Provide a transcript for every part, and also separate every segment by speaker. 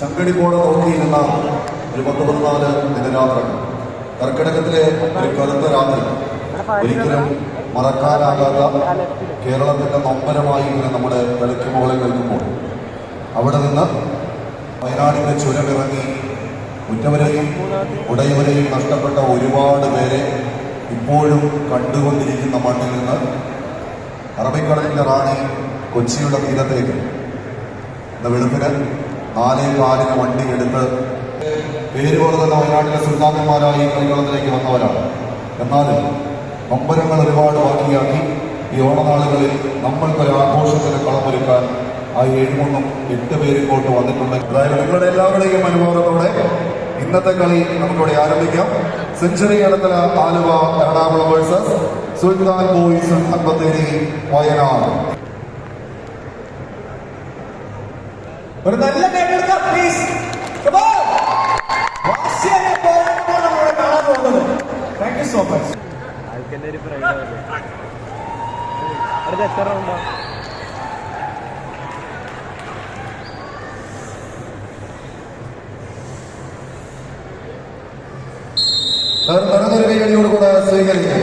Speaker 1: ചങ്കടിപ്പോടെ നോക്കിയിരുന്ന ഒരു പത്ത് പതിനാല് ദിനരാത്രങ്ങൾ കർക്കിടകത്തിലെ ഒരു കറുത്ത രാത്രി. ഒരിക്കലും മറക്കാനാകാത്ത കേരളത്തിന്റെ നൊമ്പരമായി ഇങ്ങനെ നമ്മുടെ കളിക്ക് മുകളിൽ അവിടെ നിന്ന് വയനാടിന്റെ ചുരമിറങ്ങി ഉറ്റവരെയും ഉടയവരെയും നഷ്ടപ്പെട്ട ഒരുപാട് പേരെ ഇപ്പോഴും കണ്ടുകൊണ്ടിരിക്കുന്ന മണ്ണിൽ നിന്ന് അറബിക്കടലിന്റെ റാണി കൊച്ചിയുടെ തീരത്തേക്ക്. ഇന്ന് വെളുപ്പിന് നാലേ കാലിന് വണ്ടി എടുത്ത് പേര് പോലെ തന്നെ വയനാട്ടിലെ സുൽത്താക്കന്മാരായി കളിക്കളത്തിലേക്ക് വന്നവരാണ്. എന്നാലും നൊമ്പരങ്ങൾ ഒരുപാട് ബാക്കിയാക്കി ഈ ഓണനാളുകളിൽ നമ്മൾക്കൊരു ആഘോഷത്തിന് കളമൊരുക്കാൻ ആ ഏഴുമൊന്നും എട്ട് പേര് ഇങ്ങോട്ട് വന്നിട്ടുണ്ട്. അതായത് നിങ്ങളുടെ എല്ലാവരുടെയും അനുഭവത്തോടെ ഇന്നത്തെ കളി നമുക്കിവിടെ ആരംഭിക്കാം. സെഞ്ചുറി അടുത്തല ആലുവ എറണാകുളം വേഴ്സസ് സുൽത്താൻ ബോയ്സ് അമ്പത്തേരി വയനാട്.
Speaker 2: ഒരു നല്ല കൈയെടുക്കാം പ്ലീസ് വാശിയായ പോരാട്ടമാണ് നമ്മളിവിടെ കാണാൻ പോകുന്നത് താങ്ക് യു സോ മച്ച്
Speaker 3: ആൾക്കെന്നെ ഒരു പ്രൈഡാവില്ലേ അടുത്ത എത്ര റൗണ്ടാ
Speaker 1: നിറഞ്ഞൊരു കൈയടിയോടുകൂടെ സ്വീകരിക്കും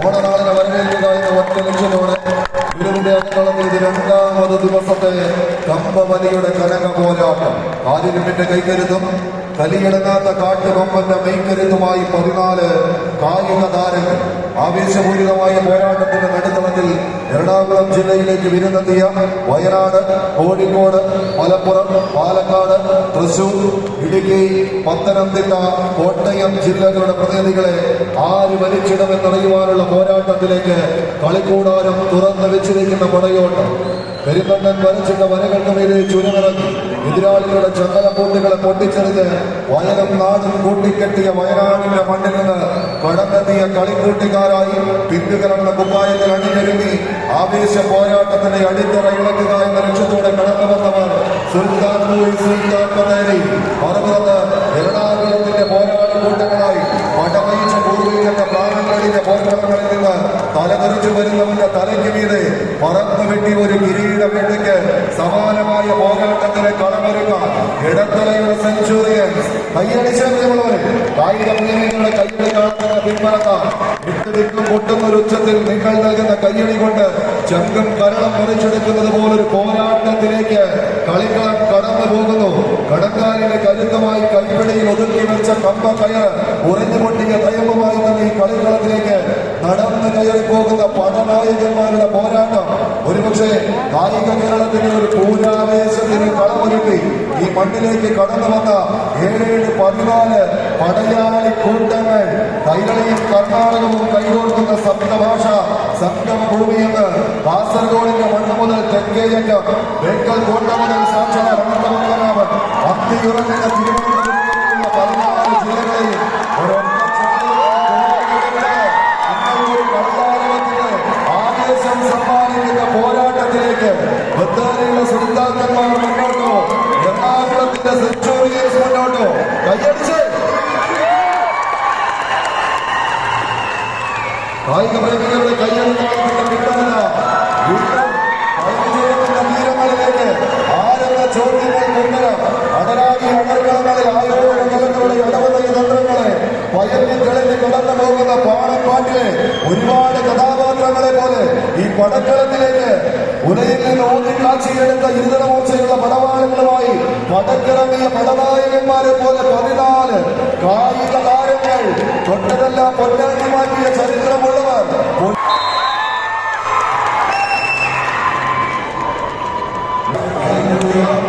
Speaker 1: ഓണനാളിനെ വരവേൽക്കുക എന്ന ഒറ്റ ലക്ഷ്യത്തോടെ ഇത് രണ്ടാമത് ദിവസത്തെ കമ്പവലിയുടെ കനക പോരാട്ടം ആര്യന്റെ കൈകരുതും കലിയടങ്ങാത്ത കാട്ടുകൊമ്പന്റെ മെയ്ക്കരുത്തുമായി പതിനാല് കായിക താരങ്ങൾ ആവേശപൂരിതമായ പോരാട്ടത്തിന്റെ നടുത്തളത്തിൽ എറണാകുളം ജില്ലയിലേക്ക് വിരുന്നെത്തിയ വയനാട് കോഴിക്കോട് മലപ്പുറം പാലക്കാട് തൃശൂർ ഇടുക്കി പത്തനംതിട്ട കോട്ടയം ജില്ലകളുടെ പ്രതിനിധികളെ ആര് വലിച്ചിടമെന്നറിയുവാനുള്ള പോരാട്ടത്തിലേക്ക് കളിക്കൂടാരം തുറന്നു വെച്ചിരിക്കുന്ന പടയോട്ടം. പെരുന്തണ്ണൻ വരച്ചിട്ട വരകൾക്ക് മേലെ ചുരുമിറങ്ങി. എതിരാളികളുടെ ചങ്ങലക്കൂട്ടുകളെ പൊട്ടിച്ചെറിഞ്ഞ് വയലും നാടും കൂട്ടിക്കെട്ടിയ വയനാടിന്റെ മണ്ണിൽ നിന്ന് കടന്നെത്തിയ കളിക്കൂട്ടുകാരായി പിന്തുകരണ കുപ്പായത്തിൽ അണിഞ്ഞൊരുങ്ങി ആവേശ പോരാട്ടത്തിന്റെ അടിത്തറ ഇളക്കുക എന്ന ലക്ഷ്യത്തോടെ കടന്നു വന്നവർ സുൽത്താൻ സുൽത്താൻ പതേരി. മറുപുറത്ത് എറണാകുളത്തിന്റെ പോരാളി കൂട്ടങ്ങളായി പടവയിച്ച പൂർവികന്റെ പ്രാണങ്ങളിലെ പോരാട്ടങ്ങളിൽ നിന്ന് തലതെറിച്ചു വരുന്നവന്റെ തലയ്ക്ക് മീതെ പറന്നു വെട്ടി ഒരു കിരീട വെട്ടിക്ക് സമാനമായ പോരാട്ടത്തിന് കളമൊരുക്കാൻ ഇടത്തലയുടെ സെഞ്ചുറിയൻ കൈയടിച്ചവരെ കായിക പ്രേമികളുടെ കയ്യടി കാണുന്ന ദിക്കും പൊട്ടുന്ന ഒരു ഉച്ചത്തിൽ നിങ്ങൾ നൽകുന്ന കയ്യടി കൊണ്ട് ചങ്കും കരളം മുറിച്ചെടുക്കുന്നത് പോലൊരു പോരാട്ടത്തിലേക്ക് കളിക്കളം കടന്നു പോകുന്നു. കടക്കാരിന്റെ കരുത്തമായി കൈപ്പിടിയിൽ ഒതുക്കി വെച്ച കമ്പ കയർ ഉറഞ്ഞു പൊട്ടിയ തയമ്പുമായി തന്നെ ഈ കളിക്കളത്തിലേക്ക് നടന്നു കയറി പോകുന്ന പടനായകന്മാരുടെ പോരാട്ടം. ഒരുപക്ഷെ കായിക കേരളത്തിന് ഒരു പൂരാവേശത്തിന് കളമൊരുക്കി ഈ മണ്ണിലേക്ക് കടന്നു വന്ന ഏഴ് പതിനാല് പടയാളി കൂട്ടങ്ങൾ കൈകളിയും കർണാടകവും കൈകോർക്കുന്ന സപ്തഭാഷ സപ്തം ഭൂമിയെന്ന് കാസർഗോഡിന്റെ മണ്ണ് മുതൽ തെക്കേയറ്റം ബേക്കൽ കോട്ട മുതൽ സാക്ഷാൽ അനന്തമംഗലാവൻ അത്തിയുറങ്ങുന്ന ബത്തേരിയിലെ സുൽത്താക്കന്മാർ മുന്നോട്ടോ എറണാകുളത്തിന്റെ സെഞ്ചുറിയൻസ് മുന്നോട്ടോ കൈയടിച്ച് കായിക പ്രേമികളുടെ കയ്യടിക്കുന്ന കിട്ടുന്നില്ല വീണ്ടും കളിവിജയത്തിന്റെ തീരങ്ങളിലേക്ക് ആരെന്ന ചോദ്യങ്ങൾ കൊണ്ടുവരാം അടരാടി അടർകളങ്ങളിൽ ആയോധന കലകളുടെ ഇടവതയ തന്ത്രങ്ങളെ പയറ്റി തെളിഞ്ഞ് കടന്നു പോകുന്ന പാണപ്പാട്ടിലെ ഒരുപാട് കഥാപാത്രങ്ങളെ പോലെ ഈ പടക്കളത്തിലേക്ക് ഉലയിൽ നിന്ന് ഓടി കാച്ചിയെടുത്ത ഇരുതലമോർച്ചയുള്ള പടവാളുകളുമായി പടക്കിറങ്ങിയ പടനായകന്മാരെ പോലെ പതിനാല് കായിക താരങ്ങൾ തൊട്ടതെല്ലാം പൊന്നാക്കി മാറ്റിയ ചരിത്രമുള്ളവർ. Thank ലക്ഷത്തോടെ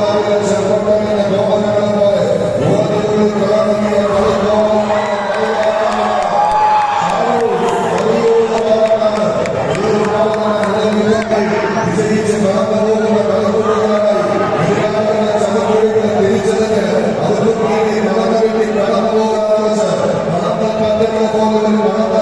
Speaker 1: പന്തങ്ങളെ പോലെ